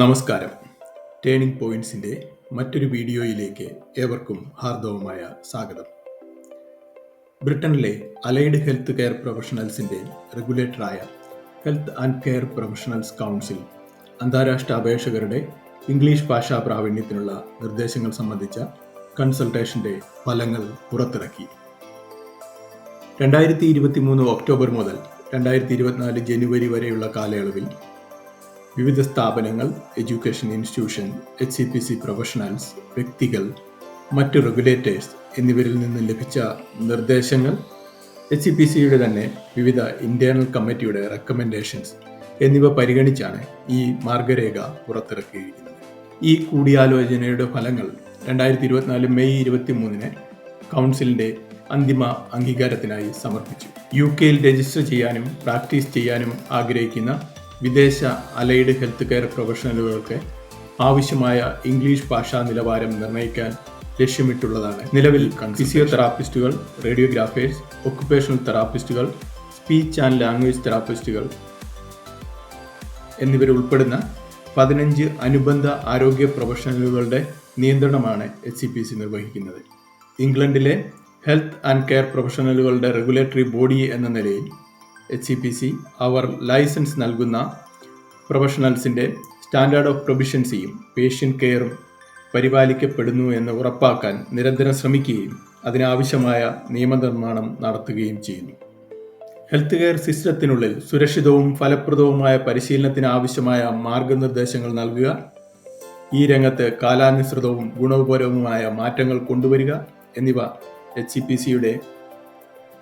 നമസ്കാരം. ടേണിംഗ് പോയിന്റ്സിന്റെ മറ്റൊരു വീഡിയോയിലേക്ക് ഏവർക്കും ഹാർദവമായ സ്വാഗതം. ബ്രിട്ടനിലെ അലൈഡ് ഹെൽത്ത് കെയർ പ്രൊഫഷണൽസിന്റെ റെഗുലേറ്ററായ health and care professionals council അന്താരാഷ്ട്ര അപേക്ഷകരുടെ ഇംഗ്ലീഷ് ഭാഷാ പ്രാവീണ്യത്തിനുള്ള നിർദ്ദേശങ്ങൾ സംബന്ധിച്ച കൺസൾട്ടേഷന്റെ ഫലങ്ങൾ പുറത്തിറക്കി. രണ്ടായിരത്തി ഇരുപത്തി മൂന്ന് ഒക്ടോബർ മുതൽ രണ്ടായിരത്തി ഇരുപത്തിനാല് ജനുവരി വരെയുള്ള കാലയളവിൽ വിവിധ സ്ഥാപനങ്ങൾ education institution H C P C professionals വ്യക്തികൾ മറ്റ് റെഗുലേറ്റേഴ്സ് എന്നിവരിൽ നിന്ന് ലഭിച്ച നിർദ്ദേശങ്ങൾ എച്ച് സി പി സിയുടെ തന്നെ വിവിധ ഇന്റേണൽ കമ്മിറ്റിയുടെ റെക്കമെൻഡേഷൻസ് എന്നിവ പരിഗണിച്ചാണ് ഈ മാർഗരേഖ പുറത്തിറക്കിയിരിക്കുന്നത്. ഈ കൂടിയാലോചനയുടെ ഫലങ്ങൾ രണ്ടായിരത്തി ഇരുപത്തിനാല് മെയ് ഇരുപത്തി മൂന്നിന് കൗൺസിലിന്റെ അന്തിമ അംഗീകാരത്തിനായി സമർപ്പിച്ചു. യു കെയിൽ രജിസ്റ്റർ ചെയ്യാനും പ്രാക്ടീസ് ചെയ്യാനും ആഗ്രഹിക്കുന്ന വിദേശ അലൈഡ് ഹെൽത്ത് കെയർ പ്രൊഫഷണലുകൾക്ക് ആവശ്യമായ ഇംഗ്ലീഷ് ഭാഷാ നിലവാരം നിർണയിക്കാൻ ലക്ഷ്യമിട്ടുള്ളതാണ്. നിലവിൽ ഫിസിയോതെറാപ്പിസ്റ്റുകൾ റേഡിയോഗ്രാഫേഴ്സ് ഒക്കുപേഷണൽ തെറാപ്പിസ്റ്റുകൾ സ്പീച്ച് ആൻഡ് ലാംഗ്വേജ് തെറാപ്പിസ്റ്റുകൾ എന്നിവരുൾപ്പെടുന്ന പതിനഞ്ച് അനുബന്ധ ആരോഗ്യ പ്രൊഫഷണലുകളുടെ നിയന്ത്രണമാണ് എച്ച് സി പി സി നിർവഹിക്കുന്നത്. ഇംഗ്ലണ്ടിലെ ഹെൽത്ത് ആൻഡ് കെയർ പ്രൊഫഷണലുകളുടെ റെഗുലേറ്ററി ബോഡി എന്ന നിലയിൽ എച്ച് സി പി സി അവർ ലൈസൻസ് നൽകുന്ന പ്രൊഫഷണൽസിന്റെ സ്റ്റാൻഡേർഡ് ഓഫ് പ്രൊബിഷൻസിയും പേഷ്യന്റ് കെയറും പരിപാലിക്കപ്പെടുന്നു എന്ന് ഉറപ്പാക്കാൻ നിരന്തരം ശ്രമിക്കുകയും അതിനാവശ്യമായ നിയമനിർമ്മാണം നടത്തുകയും ചെയ്യുന്നു. ഹെൽത്ത് കെയർ സിസ്റ്റത്തിനുള്ളിൽ സുരക്ഷിതവും ഫലപ്രദവുമായ പരിശീലനത്തിന് ആവശ്യമായ മാർഗനിർദ്ദേശങ്ങൾ നൽകുക. ഈ രംഗത്ത് കാലാനുസൃതവും ഗുണപരവുമായ മാറ്റങ്ങൾ കൊണ്ടുവരിക എന്നിവ എച്ച് സി പി സിയുടെ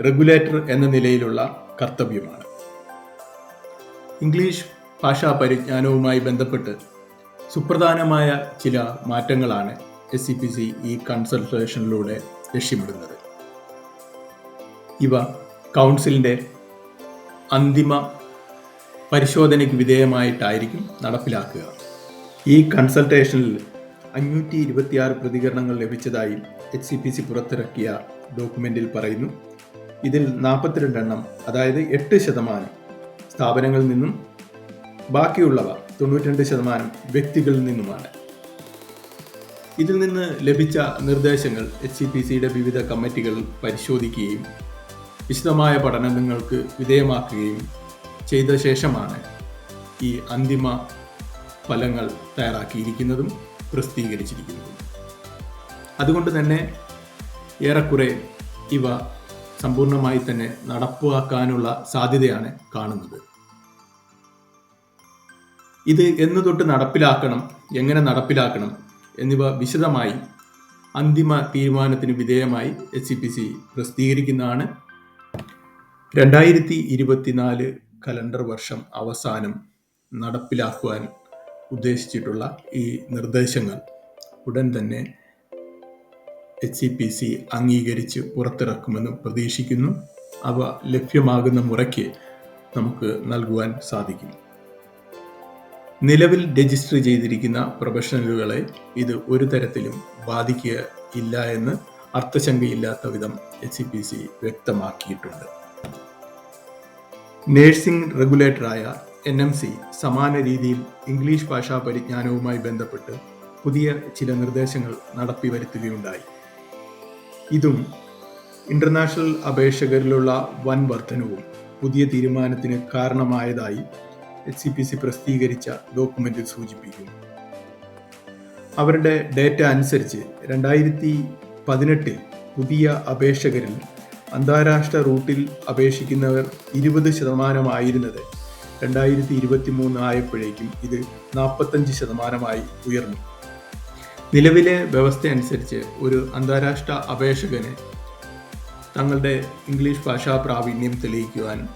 റെഗുലേറ്റർ എന്ന നിലയിലുള്ള കർത്തവ്യമാണ്. ഇംഗ്ലീഷ് ഭാഷാ പരിജ്ഞാനവുമായി ബന്ധപ്പെട്ട് സുപ്രധാനമായ ചില മാറ്റങ്ങളാണ് എസ് സി പി സി ഈ കൺസൾട്ടേഷനിലൂടെ ലക്ഷ്യമിടുന്നത്. ഇവ കൗൺസിലിന്റെ അന്തിമ പരിശോധനയ്ക്ക് വിധേയമായിട്ടായിരിക്കും നടപ്പിലാക്കുക. ഈ കൺസൾട്ടേഷനിൽ അഞ്ഞൂറ്റി ഇരുപത്തിയാറ് പ്രതികരണങ്ങൾ ലഭിച്ചതായി എച്ച് സി പി സി പുറത്തിറക്കിയ ഡോക്യുമെന്റിൽ പറയുന്നു. ഇതിൽ നാൽപ്പത്തിരണ്ടെണ്ണം അതായത് എട്ട് ശതമാനം സ്ഥാപനങ്ങളിൽ നിന്നും ബാക്കിയുള്ളവ തൊണ്ണൂറ്റിരണ്ട് ശതമാനം വ്യക്തികളിൽ നിന്നുമാണ്. ഇതിൽ നിന്ന് ലഭിച്ച നിർദ്ദേശങ്ങൾ എച്ച് സി പി സിയുടെ വിവിധ കമ്മിറ്റികൾ പരിശോധിക്കുകയും വിശദമായ പഠനങ്ങൾക്ക് വിധേയമാക്കുകയും ചെയ്ത ശേഷമാണ് ഈ അന്തിമ ഫലങ്ങൾ തയ്യാറാക്കിയിരിക്കുന്നതും പ്രസിദ്ധീകരിച്ചിരിക്കുന്നതും. അതുകൊണ്ട് തന്നെ ഏറെക്കുറെ ഇവ സമ്പൂർണമായി തന്നെ നടപ്പാക്കാനുള്ള സാധ്യതയാണ് കാണുന്നത്. ഇത് എന്ന് തൊട്ട് നടപ്പിലാക്കണം എങ്ങനെ നടപ്പിലാക്കണം എന്നിവ വിശദമായി അന്തിമ തീരുമാനത്തിന് വിധേയമായി എസ് സി പി സി പ്രസിദ്ധീകരിക്കുന്നതാണ്. രണ്ടായിരത്തി ഇരുപത്തിനാല് കലണ്ടർ വർഷം അവസാനം നടപ്പിലാക്കുവാൻ ഉദ്ദേശിച്ചിട്ടുള്ള ഈ നിർദ്ദേശങ്ങൾ ഉടൻ തന്നെ എച്ച് സി പി സി അംഗീകരിച്ച് പുറത്തിറക്കുമെന്ന് പ്രതീക്ഷിക്കുന്നു. അവ ലഭ്യമാകുന്ന മുറയ്ക്ക് നമുക്ക് നൽകുവാൻ സാധിക്കും. നിലവിൽ രജിസ്റ്റർ ചെയ്തിരിക്കുന്ന പ്രൊഫഷണലുകളെ ഇത് ഒരു തരത്തിലും ബാധിക്കുക ഇല്ല എന്ന് അർത്ഥശങ്കയില്ലാത്ത വിധം എച്ച് സി പി സി വ്യക്തമാക്കിയിട്ടുണ്ട്. നേഴ്സിംഗ് റെഗുലേറ്ററായ എൻ എം സി സമാന രീതിയിൽ ഇംഗ്ലീഷ് ഭാഷാ പരിജ്ഞാനവുമായി ബന്ധപ്പെട്ട് പുതിയ ചില നിർദ്ദേശങ്ങൾ നടപ്പി വരുത്തുകയുണ്ടായി ഇതും ഇന്റർനാഷണൽ അപേക്ഷകരിലുള്ള വൻ വർധനവും പുതിയ തീരുമാനത്തിന് കാരണമായതായി എച്ച് സി പി സി പ്രസിദ്ധീകരിച്ച ഡോക്യുമെന്റിൽ സൂചിപ്പിക്കുന്നു. അവരുടെ ഡേറ്റ അനുസരിച്ച് രണ്ടായിരത്തി പതിനെട്ടിൽ പുതിയ അപേക്ഷകരിൽ അന്താരാഷ്ട്ര റൂട്ടിൽ അപേക്ഷിക്കുന്നവർ ഇരുപത് ശതമാനമായിരുന്നത് രണ്ടായിരത്തി ഇരുപത്തി മൂന്ന് ആയപ്പോഴേക്കും ഇത് നാൽപ്പത്തഞ്ച് ശതമാനമായി ഉയർന്നു. നിലവിലെ വ്യവസ്ഥ അനുസരിച്ച് ഒരു അന്താരാഷ്ട്ര അപേക്ഷകന് തങ്ങളുടെ ഇംഗ്ലീഷ് ഭാഷാ പ്രാവീണ്യം തെളിയിക്കുവാൻ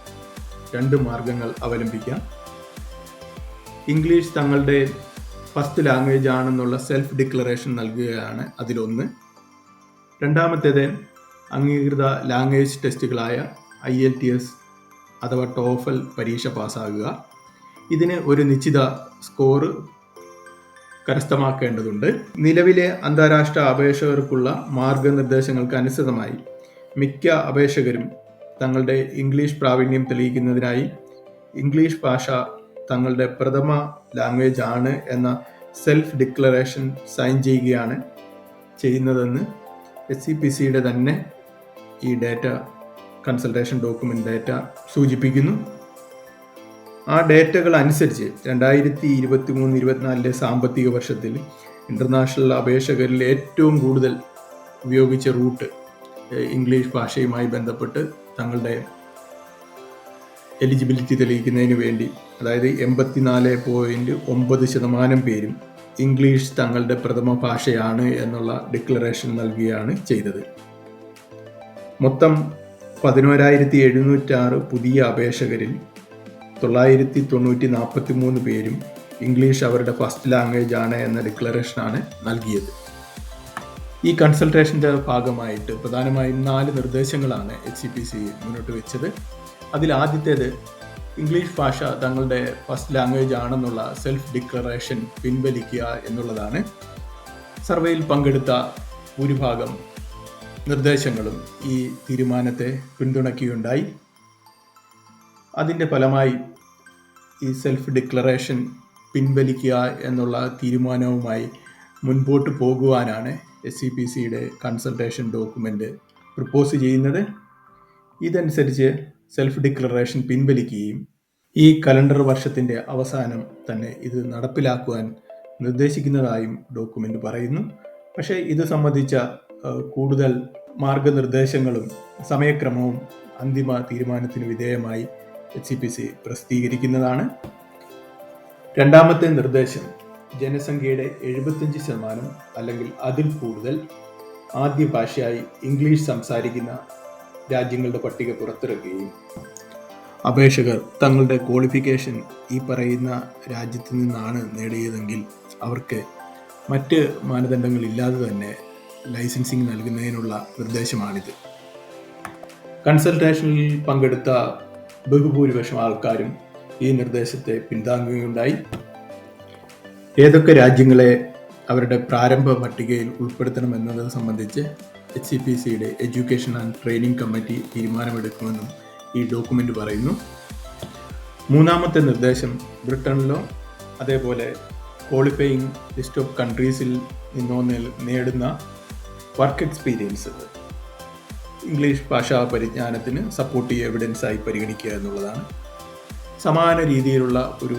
രണ്ട് മാർഗങ്ങൾ അവലംബിക്കാം. ഇംഗ്ലീഷ് തങ്ങളുടെ ഫസ്റ്റ് ലാംഗ്വേജ് ആണെന്നുള്ള സെൽഫ് ഡിക്ലറേഷൻ നൽകുകയാണ് അതിലൊന്ന്. രണ്ടാമത്തേത് അംഗീകൃത ലാംഗ്വേജ് ടെസ്റ്റുകളായ ഐ എൽ ടി എസ് അഥവാ ടോഫൽ പരീക്ഷ പാസ്സാകുക. ഇതിന് ഒരു നിശ്ചിത സ്കോറ് കരസ്ഥമാക്കേണ്ടതുണ്ട്. നിലവിലെ അന്താരാഷ്ട്ര അപേക്ഷകർക്കുള്ള മാർഗനിർദ്ദേശങ്ങൾക്ക് അനുസൃതമായി മിക്ക അപേക്ഷകരും തങ്ങളുടെ ഇംഗ്ലീഷ് പ്രാവീണ്യം തെളിയിക്കുന്നതിനായി ഇംഗ്ലീഷ് ഭാഷ തങ്ങളുടെ പ്രഥമ ലാംഗ്വേജ് ആണ് എന്ന സെൽഫ് ഡിക്ലറേഷൻ സൈൻ ചെയ്യുകയാണ് ചെയ്യുന്നതെന്ന് എസ് സി പി സിയുടെ തന്നെ ഈ ഡേറ്റ കൺസൾട്ടേഷൻ ഡോക്യുമെന്റ് ഡേറ്റ സൂചിപ്പിക്കുന്നു. ആ ഡേറ്റകൾ അനുസരിച്ച് രണ്ടായിരത്തി ഇരുപത്തി മൂന്ന് ഇരുപത്തിനാലിലെ സാമ്പത്തിക വർഷത്തിൽ ഇന്റർനാഷണൽ അപേക്ഷകരിൽ ഏറ്റവും കൂടുതൽ ഉപയോഗിച്ച റൂട്ട് ഇംഗ്ലീഷ് ഭാഷയുമായി ബന്ധപ്പെട്ട് തങ്ങളുടെ എലിജിബിലിറ്റി തെളിയിക്കുന്നതിന് വേണ്ടി അതായത് എൺപത്തിനാല് പോയിന്റ് ഒമ്പത് ശതമാനം പേരും ഇംഗ്ലീഷ് തങ്ങളുടെ പ്രഥമ ഭാഷയാണ് എന്നുള്ള ഡിക്ലറേഷൻ നൽകുകയാണ് ചെയ്തത്. മൊത്തം പതിനോരായിരത്തി എഴുന്നൂറ്റാറ് പുതിയ അപേക്ഷകരിൽ തൊള്ളായിരത്തി തൊണ്ണൂറ്റി നാൽപ്പത്തി മൂന്ന് പേരും ഇംഗ്ലീഷ് അവരുടെ ഫസ്റ്റ് ലാംഗ്വേജ് ആണ് എന്ന ഡിക്ലറേഷനാണ് നൽകിയത്. ഈ കൺസൾട്ടേഷന്റെ ഭാഗമായിട്ട് പ്രധാനമായും നാല് നിർദ്ദേശങ്ങളാണ് എച്ച് സി പി സി മുന്നോട്ട് വെച്ചത്. അതിൽ ആദ്യത്തേത് ഇംഗ്ലീഷ് ഭാഷ തങ്ങളുടെ ഫസ്റ്റ് ലാംഗ്വേജ് ആണെന്നുള്ള സെൽഫ് ഡിക്ലറേഷൻ പിൻവലിക്കുക എന്നുള്ളതാണ്. സർവേയിൽ പങ്കെടുത്ത ഭൂരിഭാഗം നിർദ്ദേശങ്ങളും ഈ തീരുമാനത്തെ പിന്തുണയ്ക്കുകയുണ്ടായി. അതിന്റെ ഫലമായി ഈ സെൽഫ് ഡിക്ലറേഷൻ പിൻവലിക്കുക എന്നുള്ള തീരുമാനവുമായി മുൻപോട്ട് പോകുവാനാണ് എസ് സി പി സിയുടെ കൺസൾട്ടേഷൻ ഡോക്യുമെന്റ് പ്രപ്പോസ് ചെയ്യുന്നത്. ഇതനുസരിച്ച് സെൽഫ് ഡിക്ലറേഷൻ പിൻവലിക്കുകയും ഈ കലണ്ടർ വർഷത്തിന്റെ അവസാനം തന്നെ ഇത് നടപ്പിലാക്കുവാൻ നിർദ്ദേശിക്കുന്നതായും ഡോക്യുമെന്റ് പറയുന്നു. പക്ഷേ ഇത് സംബന്ധിച്ച കൂടുതൽ മാർഗനിർദ്ദേശങ്ങളും സമയക്രമവും അന്തിമ തീരുമാനത്തിന് വിധേയമായി എച്ച് പി സി പ്രസിദ്ധീകരിക്കുന്നതാണ്. രണ്ടാമത്തെ നിർദ്ദേശം ജനസംഖ്യയുടെ എഴുപത്തഞ്ച് ശതമാനം അല്ലെങ്കിൽ അതിൽ കൂടുതൽ ആദ്യ ഭാഷയായി ഇംഗ്ലീഷ് സംസാരിക്കുന്ന രാജ്യങ്ങളുടെ പട്ടിക പുറത്തിറക്കുകയും അപേക്ഷകർ തങ്ങളുടെ ക്വാളിഫിക്കേഷൻ ഈ പറയുന്ന രാജ്യത്തു നിന്നാണ് നേടിയതെങ്കിൽ അവർക്ക് മറ്റ് മാനദണ്ഡങ്ങളില്ലാതെ തന്നെ ലൈസൻസിങ് നൽകുന്നതിനുള്ള നിർദ്ദേശമാണിത്. കൺസൾട്ടേഷനിൽ പങ്കെടുത്ത ബഹുഭൂരിപക്ഷം ആൾക്കാരും ഈ നിർദ്ദേശത്തെ പിന്താങ്ങുകയുണ്ടായി ഏതൊക്കെ രാജ്യങ്ങളെ അവരുടെ പ്രാരംഭ പട്ടികയിൽ ഉൾപ്പെടുത്തണമെന്നത് സംബന്ധിച്ച് എച്ച് സി പി സിയുടെ എഡ്യൂക്കേഷൻ ആൻഡ് ട്രെയിനിങ് കമ്മിറ്റി തീരുമാനമെടുക്കുമെന്നും ഈ ഡോക്യുമെന്റ് പറയുന്നു. മൂന്നാമത്തെ നിർദ്ദേശം ബ്രിട്ടനിലോ അതേപോലെ ക്വാളിഫയിങ് ലിസ്റ്റ് ഓഫ് കൺട്രീസിൽ നിന്നോ നേടുന്ന വർക്ക് എക്സ്പീരിയൻസ് ഇംഗ്ലീഷ് ഭാഷാ പരിജ്ഞാനത്തിന് സപ്പോർട്ടീവ് എവിഡൻസ് ആയി പരിഗണിക്കുക എന്നുള്ളതാണ്. സമാന രീതിയിലുള്ള ഒരു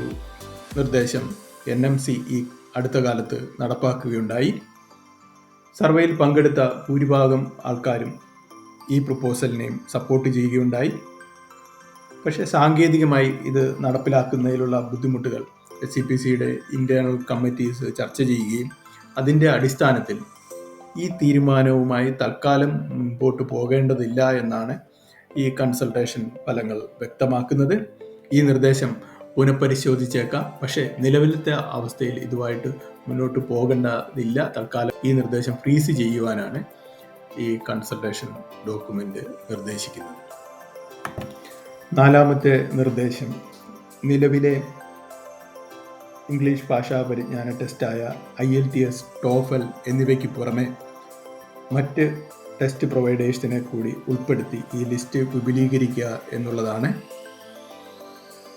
നിർദ്ദേശം എൻ എം സി ഈ അടുത്ത കാലത്ത് നടപ്പാക്കുകയുണ്ടായി. സർവേയിൽ പങ്കെടുത്ത ഭൂരിഭാഗം ആൾക്കാരും ഈ പ്രപ്പോസലിനെയും സപ്പോർട്ട് ചെയ്യുകയുണ്ടായി. പക്ഷേ സാങ്കേതികമായി ഇത് നടപ്പിലാക്കുന്നതിലുള്ള ബുദ്ധിമുട്ടുകൾ എസ് സി പി സിയുടെ ഇന്റേർണൽ കമ്മിറ്റീസ് ചർച്ച ചെയ്യുകയും അതിന്റെ അടിസ്ഥാനത്തിൽ ഈ തീരുമാനവുമായി തൽക്കാലം മുൻപോട്ട് പോകേണ്ടതില്ല എന്നാണ് ഈ കൺസൾട്ടേഷൻ ഫലങ്ങൾ വ്യക്തമാക്കുന്നത്. ഈ നിർദ്ദേശം പുനഃപരിശോധിച്ചേക്കാം. പക്ഷേ നിലവിലത്തെ അവസ്ഥയിൽ ഇതുമായിട്ട് മുന്നോട്ട് പോകേണ്ടതില്ല. തൽക്കാലം ഈ നിർദ്ദേശം ഫ്രീസ് ചെയ്യുവാനാണ് ഈ കൺസൾട്ടേഷൻ ഡോക്യുമെന്റ് നിർദ്ദേശിക്കുന്നത്. നാലാമത്തെ നിർദ്ദേശം. നിലവിലെ ഇംഗ്ലീഷ് ഭാഷാ പരിജ്ഞാന ടെസ്റ്റായ I L T S TOEFL എന്നിവയ്ക്ക് പുറമെ മറ്റ് ടെസ്റ്റ് പ്രൊവൈഡേഴ്സിനെ കൂടി ഉൾപ്പെടുത്തി ഈ ലിസ്റ്റ് വിപുലീകരിക്കുക എന്നുള്ളതാണ്.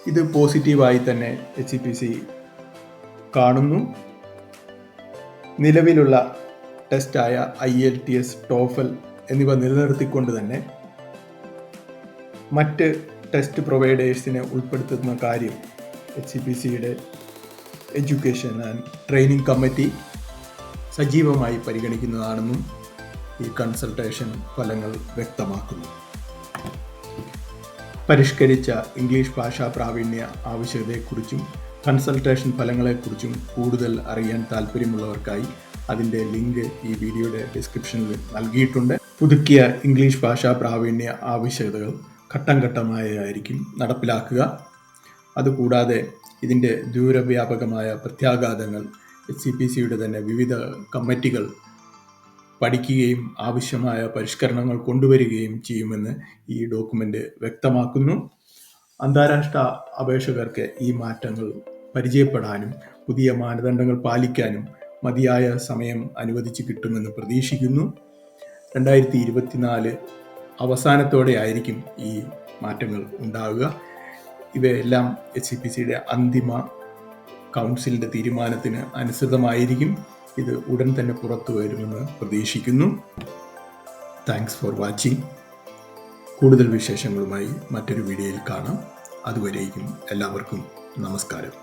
ഇത് പോസിറ്റീവായി തന്നെ എച്ച് പി സി കാണുന്നു. നിലവിലുള്ള ടെസ്റ്റായ I L T S TOEFL എന്നിവ നിലനിർത്തിക്കൊണ്ട് തന്നെ മറ്റ് ടെസ്റ്റ് പ്രൊവൈഡേഴ്സിനെ ഉൾപ്പെടുത്തുന്ന കാര്യം എച്ച് പി സിയുടെ എഡ്യൂക്കേഷൻ ആൻഡ് ട്രെയിനിങ് കമ്മിറ്റി സജീവമായി പരിഗണിക്കുന്നതാണെന്നും ഈ കൺസൾട്ടേഷൻ ഫലങ്ങൾ വ്യക്തമാക്കുന്നു. പരിഷ്കരിച്ച ഇംഗ്ലീഷ് ഭാഷാ പ്രാവീണ്യ ആവശ്യകതയെക്കുറിച്ചും കൺസൾട്ടേഷൻ ഫലങ്ങളെക്കുറിച്ചും കൂടുതൽ അറിയാൻ താല്പര്യമുള്ളവർക്കായി അതിന്റെ ലിങ്ക് ഈ വീഡിയോയുടെ ഡിസ്ക്രിപ്ഷനിൽ നൽകിയിട്ടുണ്ട്. പുതുക്കിയ ഇംഗ്ലീഷ് ഭാഷാ പ്രാവീണ്യ ആവശ്യകതകൾ ഘട്ടം ഘട്ടമായായിരിക്കും നടപ്പിലാക്കുക. അതുകൂടാതെ ഇതിന്റെ ദൂരവ്യാപകമായ പ്രത്യാഘാതങ്ങൾ എച്ച് സി പി സിയുടെ തന്നെ വിവിധ കമ്മിറ്റികൾ പഠിക്കുകയും ആവശ്യമായ പരിഷ്കരണങ്ങൾ കൊണ്ടുവരികയും ചെയ്യുമെന്ന് ഈ ഡോക്യുമെന്റ് വ്യക്തമാക്കുന്നു. അന്താരാഷ്ട്ര അപേക്ഷകർക്ക് ഈ മാറ്റങ്ങൾ പരിചയപ്പെടാനും പുതിയ മാനദണ്ഡങ്ങൾ പാലിക്കാനും മതിയായ സമയം അനുവദിച്ച് കിട്ടുമെന്ന് പ്രതീക്ഷിക്കുന്നു. രണ്ടായിരത്തി ഇരുപത്തിനാല് അവസാനത്തോടെ ആയിരിക്കും ഈ മാറ്റങ്ങൾ ഉണ്ടാവുക. ഇവയെല്ലാം എച്ച് സി പി സിയുടെ അന്തിമ കൗൺസിലിന്റെ തീരുമാനത്തിന് അനുസൃതമായിരിക്കും. ഇത് ഉടൻ തന്നെ പുറത്തു വരുമെന്ന് പ്രതീക്ഷിക്കുന്നു. താങ്ക്സ് ഫോർ വാച്ചിങ് കൂടുതൽ വിശേഷങ്ങളുമായി മറ്റൊരു വീഡിയോയിൽ കാണാം. അതുവരേക്കും എല്ലാവർക്കും നമസ്കാരം.